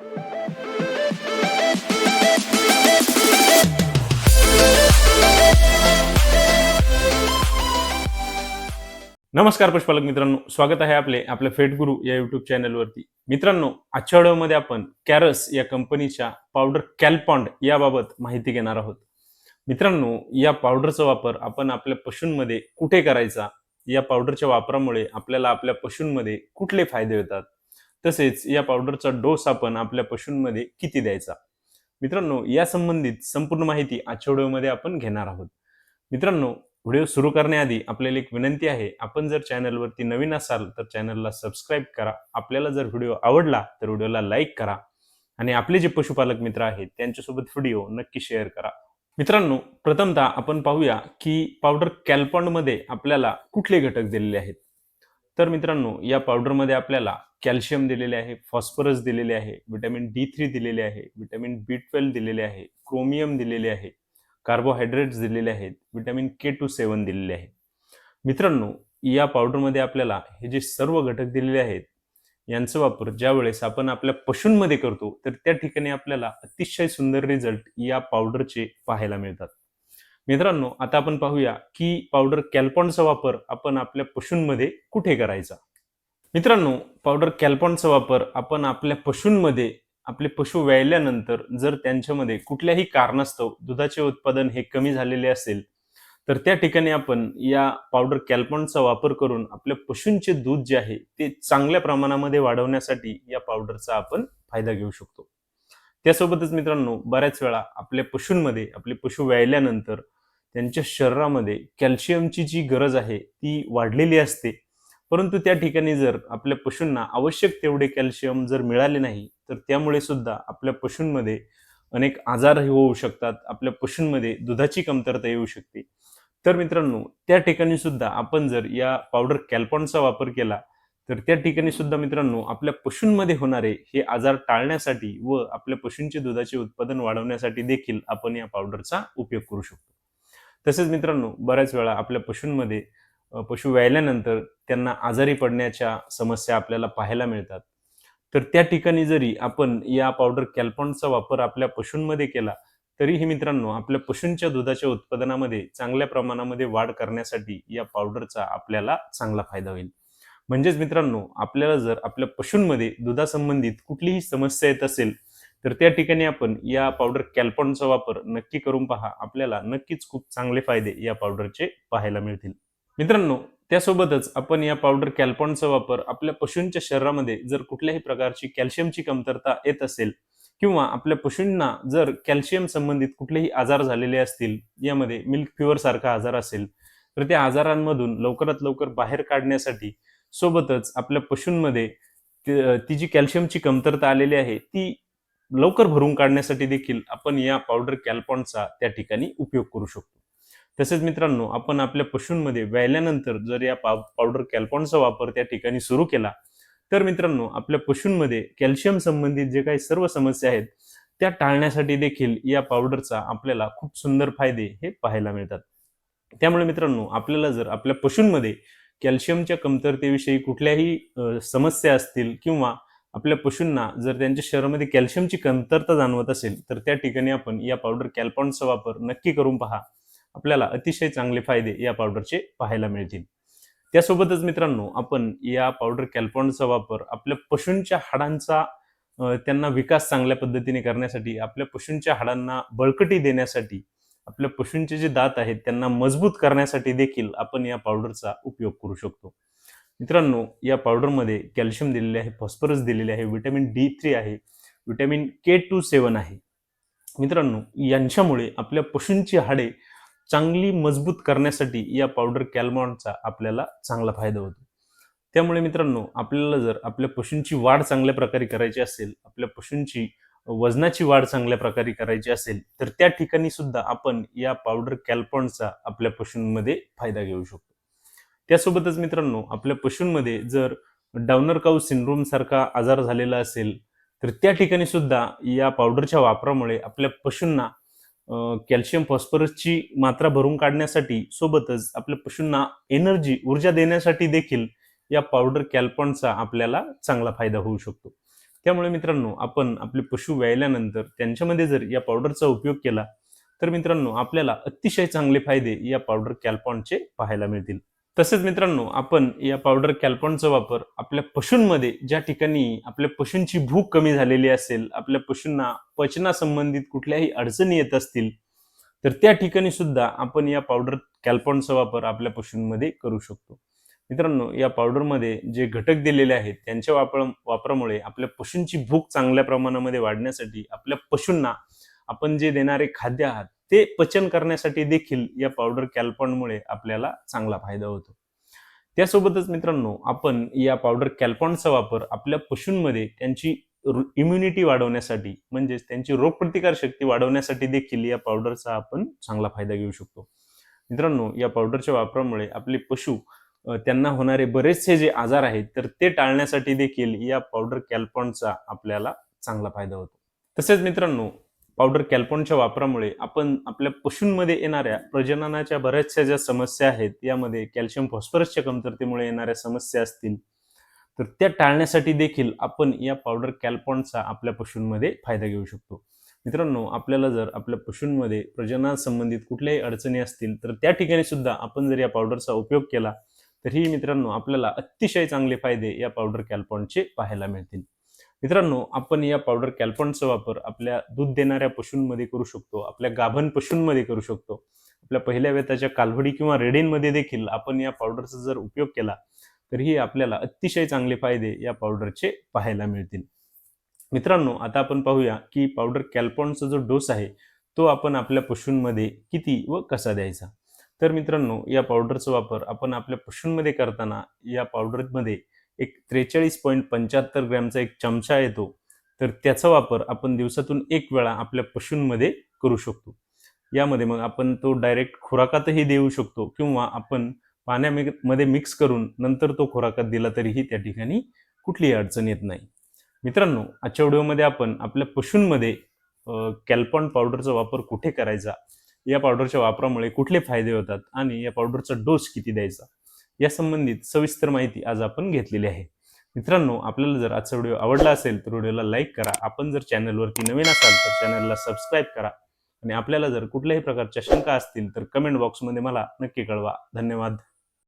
नमस्कार पशुपालक मित्रांनो स्वागत आहे आपले आपल्या फेट गुरु या युट्यूब चॅनलवरती मित्रांनो आजच्या व्हिडिओमध्ये आपण कॅरस या कंपनीच्या पावडर कॅल्पॉन्ड याबाबत माहिती घेणार आहोत. मित्रांनो या पावडरचा वापर आपण आपल्या पशूंमध्ये कुठे करायचा? या पावडरच्या वापरामुळे आपल्याला आपल्या पशूंमध्ये कुठले फायदे होतात तसेच या पावडरचा डोस आपण आपल्या पशूंमध्ये किती द्यायचा? मित्रांनो या संबंधित संपूर्ण माहिती आजच्या व्हिडिओमध्ये आपण घेणार आहोत. मित्रांनो व्हिडिओ सुरू करण्याआधी आपल्याला एक विनंती आहे आपण जर चॅनलवरती नवीन असाल तर चॅनलला सबस्क्राईब करा. आपल्याला जर व्हिडिओ आवडला तर व्हिडिओला लाईक करा आणि आपले जे पशुपालक मित्र आहेत त्यांच्यासोबत व्हिडिओ नक्की शेअर करा. मित्रांनो प्रथमतः आपण पाहूया की पावडर कॅल्पॉन्डमध्ये आपल्याला कुठले घटक दिलेले आहेत. तर मित्रांनो या पावडरमध्ये आपल्याला कॅल्शियम दिलेले आहे फॉस्फरस दिलेले आहे विटॅमिन डी थ्री दिलेले आहे विटॅमिन बी ट्वेल्व दिलेले आहे क्रोमियम दिलेले आहे कार्बोहायड्रेट्स दिलेले आहेत विटॅमिन के टू सेवन दिलेले आहे. मित्रांनो या पावडरमध्ये आपल्याला हे जे सर्व घटक दिलेले आहेत यांचा वापर ज्या वेळेस आपण आपल्या पशूंमध्ये करतो तर त्या ठिकाणी आपल्याला अतिशय सुंदर रिझल्ट या पावडरचे पाहायला मिळतात. मित्रांनो आता आपण पाहूया की पावडर कॅल्पॉनचा वापर आपण आपल्या पशूंमध्ये कुठे करायचा? मित्रांनो पावडर कॅल्पॉनचा वापर आपण आपल्या पशूंमध्ये आपले पशु व्यायल्यानंतर जर त्यांच्यामध्ये कुठल्याही कारणास्तव दुधाचे उत्पादन हे कमी झालेले असेल तर त्या ठिकाणी आपण या पावडर कॅल्पॉनचा वापर करून आपल्या पशूंचे दूध जे आहे ते चांगल्या प्रमाणामध्ये वाढवण्यासाठी या पावडरचा आपण फायदा घेऊ शकतो. त्यासोबतच मित्रांनो बऱ्याच वेळा आपल्या पशूंमध्ये आपले पशु व्यायल्यानंतर त्यांच्या शरीरामध्ये कॅल्शियमची जी गरज आहे ती वाढलेली असते परंतु त्या ठिकाणी जर आपल्या पशूंना आवश्यक तेवढे कॅल्शियम जर मिळाले नाही तर त्यामुळे सुद्धा आपल्या पशूंमध्ये अनेक आजारही होऊ शकतात आपल्या पशूंमध्ये दुधाची कमतरता येऊ शकते. तर मित्रांनो त्या ठिकाणी सुद्धा आपण जर या पावडर कॅल्पॉनचा वापर केला तर त्या ठिकाणी सुद्धा मित्रांनो आपल्या पशूंमध्ये होणारे हे आजार टाळण्यासाठी व आपल्या पशूंचे दुधाचे उत्पादन वाढवण्यासाठी देखील आपण या पावडरचा उपयोग करू शकतो. तसेच मित्रांनो बऱ्याच वेळा आपल्या पशूंमध्ये पशु व्यायल्यानंतर त्यांना आजारी पडण्याच्या समस्या आपल्याला पाहायला मिळतात. तर त्या ठिकाणी जरी आपण या पावडर कॅल्पॉनचा वापर आपल्या पशूंमध्ये केला तरीही मित्रांनो आपल्या पशूंच्या दुधाच्या उत्पादनामध्ये चांगल्या प्रमाणामध्ये वाढ करण्यासाठी या पावडरचा आपल्याला चांगला फायदा होईल. म्हणजेच मित्रांनो आपल्याला जर आपल्या पशूंमध्ये दुधासंबंधित कुठलीही समस्या येत असेल तर त्या ठिकाणी आपण या पावडर कॅल्पॉनचा वापर नक्की करून पहा. आपल्याला नक्कीच खूप चांगले फायदे या पावडरचे पाहायला मिळतील. मित्रांनो त्यासोबतच आपण या पावडर कॅल्पॉनचा वापर आपल्या पशूंच्या शरीरामध्ये जर कुठल्याही प्रकारची कॅल्शियमची कमतरता येत असेल किंवा आपल्या पशूंना जर कॅल्शियम संबंधित कुठलेही आजार झालेले असतील यामध्ये मिल्क फिवर सारखा आजार असेल तर त्या आजारांमधून लवकरात लवकर बाहेर काढण्यासाठी सोबतच आपल्या पशूंमध्ये ती जी कॅल्शियमची कमतरता आलेली आहे ती लवकर भरून काढण्यासाठी देखील आपण या पावडर कॅल्पॉनचा त्या ठिकाणी उपयोग करू शकतो. तसेच मित्रांनो आपण आपल्या पशूंमध्ये व्यायल्यानंतर जर या पावडर कॅल्पॉनचा वापर त्या ठिकाणी सुरू केला तर मित्रांनो आपल्या पशूंमध्ये कॅल्शियम संबंधित जे काही सर्व समस्या आहेत त्या टाळण्यासाठी देखील या पावडरचा आपल्याला खूप सुंदर फायदे हे पाहायला मिळतात. त्यामुळे मित्रांनो आपल्याला जर आपल्या पशूंमध्ये कॅल्शियमच्या कमतरतेविषयी कुठल्याही समस्या असतील किंवा आपल्या पशूंना जर त्यांच्या शरीरामध्ये कॅल्शियमची कमतरता जाणवत असेल तर त्या ठिकाणी आपण या पावडर कॅल्पॉनचा वापर नक्की करून पहा. आपल्याला अतिशय चांगले फायदे या पावडरचे पाहायला मिळतील. त्यासोबतच मित्रांनो आपण या पावडर कॅल्पॉनचा वापर आपल्या पशूंच्या हाडांचा त्यांना विकास चांगल्या पद्धतीने करण्यासाठी आपल्या पशूंच्या हाडांना बळकटी देण्यासाठी आपल्या पशूंचे जे दात आहेत त्यांना मजबूत करण्यासाठी देखील आपण या पावडरचा उपयोग करू शकतो. मित्रांनो या पावडरमध्ये कॅल्शियम दिलेले आहे फॉस्फरस दिलेले आहे विटॅमिन डी थ्री आहे विटॅमिन के टू सेवन आहे. मित्रांनो यांच्यामुळे आपल्या पशूंची हाडे चांगली मजबूत करण्यासाठी या पावडर कॅल्मॉनचा आपल्याला चांगला फायदा होतो. त्यामुळे मित्रांनो आपल्याला जर आपल्या पशूंची वाढ चांगल्या प्रकारे करायची असेल आपल्या पशूंची वजनाची वाढ चांगल्या प्रकारे करायची असेल तर त्या ठिकाणी सुद्धा आपण या पावडर कॅल्पॉनचा आपल्या पशूंमध्ये फायदा घेऊ शकतो. त्यासोबतच मित्रांनो आपल्या पशूंमध्ये जर डाउनर काऊ सिंड्रोम सारखा आजार झालेला असेल तर त्या ठिकाणी सुद्धा या पावडरच्या वापरामुळे आपल्या पशूंना कॅल्शियम फॉस्फरसची मात्रा भरून काढण्यासाठी सोबतच आपल्या पशूंना एनर्जी ऊर्जा देण्यासाठी देखील या पावडर कॅल्पॉनचा आपल्याला चांगला फायदा होऊ शकतो. त्यामुळे मित्रांनो आपण आपले पशु व्यायल्यानंतर त्यांच्यामध्ये जर या पावडरचा उपयोग केला तर मित्रांनो आपल्याला अतिशय चांगले फायदे या पावडर कॅल्पॉनचे पाहायला मिळतील. तसेच मित्रांनो आपण या पावडर कॅल्पॉनचा वापर आपल्या पशूंमध्ये ज्या ठिकाणी आपल्या पशूंची भूक कमी झालेली असेल आपल्या पशूंना पचनासंबंधित कुठल्याही अडचणी येत असतील तर त्या ठिकाणी सुद्धा आपण या पावडर कॅल्पॉनचा वापर आपल्या पशूंमध्ये करू शकतो. मित्रांनो या पावडरमध्ये जे घटक दिलेले आहेत त्यांच्या वापर वापरामुळे आपल्या पशूंची भूक चांगल्या प्रमाणामध्ये वाढण्यासाठी आपल्या पशूंना आपण जे देणारे खाद्य आहात ते पचन करण्यासाठी देखील या पावडर कॅल्पॉनमुळे आपल्याला चांगला फायदा होतो. त्यासोबतच मित्रांनो आपण या पावडर कॅल्पॉनचा वापर आपल्या पशूंमध्ये त्यांची इम्युनिटी वाढवण्यासाठी म्हणजेच त्यांची रोगप्रतिकार शक्ती वाढवण्यासाठी देखील या पावडरचा आपण चांगला फायदा घेऊ शकतो. मित्रांनो या पावडरच्या वापरामुळे आपले पशु त्यांना होणारे बरेचसे जे आजार आहेत तर ते टाळण्यासाठी देखील या पावडर कॅल्पॉनचा आपल्याला चांगला फायदा होतो. तसेच मित्रांनो पावडर कॅल्पॉनच्या वापरामुळे आपण आपल्या पशूंमध्ये येणाऱ्या प्रजननाच्या बऱ्याचशा ज्या समस्या आहेत यामध्ये कॅल्शियम फॉस्फरसच्या कमतरतेमुळे येणाऱ्या समस्या असतील तर त्या टाळण्यासाठी देखील आपण या पावडर कॅल्पॉनचा आपल्या पशूंमध्ये फायदा घेऊ शकतो. मित्रांनो आपल्याला जर आपल्या पशूंमध्ये प्रजननासंबंधित कुठल्याही अडचणी असतील तर त्या ठिकाणी सुद्धा आपण जर या पावडरचा उपयोग केला तरीही मित्रांनो आपल्याला अतिशय चांगले फायदे या पावडर कॅल्पॉनचे पाहायला मिळतील. मित्रांनो आपण या पावडर कॅल्पॉनचा वापर आपल्या दूध देणाऱ्या पशूंमध्ये करू शकतो आपल्या गाभण पशूंमध्ये करू शकतो. आपल्या पहिल्या वेताच्या कालवडी किंवा रेडींमध्ये देखील आपण या पावडरचा जर उपयोग केला तरीही आपल्याला अतिशय चांगले फायदे या पावडरचे पाहायला मिळतील. मित्रांनो आता आपण पाहूया की पावडर कॅल्पॉनचा जो डोस आहे तो आपण आपल्या पशूंमध्ये किती व कसा द्यायचा? तर मित्रांनो या पावडरचा वापर आपण आपल्या पशूंमध्ये करताना या पावडरमध्ये एक त्रेचाळीस पॉईंट पंच्याहत्तर ग्रॅमचा एक चमचा येतो. तर त्याचा वापर आपण दिवसातून एक वेळा आपल्या पशूंमध्ये करू शकतो. यामध्ये मग आपण तो डायरेक्ट खुराकातही देऊ शकतो किंवा आपण पाण्यामध्ये मिक्स करून नंतर तो खुराकात दिला तरीही त्या ठिकाणी कुठलीही अडचण येत नाही. मित्रांनो आजच्या व्हिडिओमध्ये आपण आपल्या पशूंमध्ये कॅल्पॉन पावडरचा वापर कुठे करायचा? या पावडरच्या वापरामुळे कुठले फायदे होतात आणि या पावडरचा डोस किती द्यायचा? या संबंधित सविस्तर माहिती आज आपण घेतलेली आहे. मित्रांनो आपल्याला जर आजचा व्हिडिओ आवडला असेल तर व्हिडिओला लाईक करा. आपण जर चॅनलवरती नवीन असाल तर चॅनलला सबस्क्राईब करा आणि आपल्याला जर कुठल्याही प्रकारच्या शंका असतील तर कमेंट बॉक्समध्ये मला नक्की कळवा. धन्यवाद.